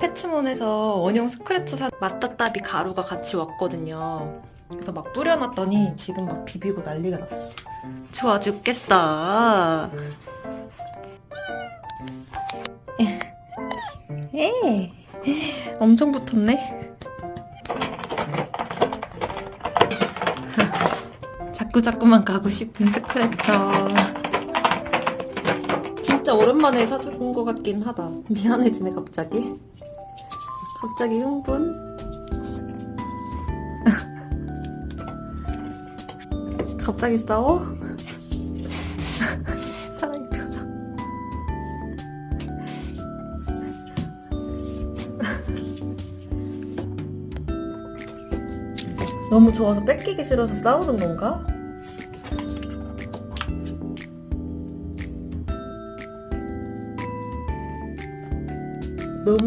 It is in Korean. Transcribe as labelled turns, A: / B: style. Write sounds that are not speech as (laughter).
A: 패치몬에서 원형 스크래쳐 사 맞다따비 가루가 같이 왔거든요. 그래서 막 뿌려놨더니 지금 막 비비고 난리가 났어. 좋아 죽겠어. 에 (laughs) 엄청 붙었네. (laughs) 자꾸 자꾸만 가고 싶은 스크래쳐. 진짜 오랜만에 사준 것 같긴 하다. 미안해지네 갑자기. 갑자기 흥분. (laughs) 갑자기 싸워? (laughs) 사랑의 표정. (laughs) 너무 좋아서 뺏기기 싫어서 싸우는 건가?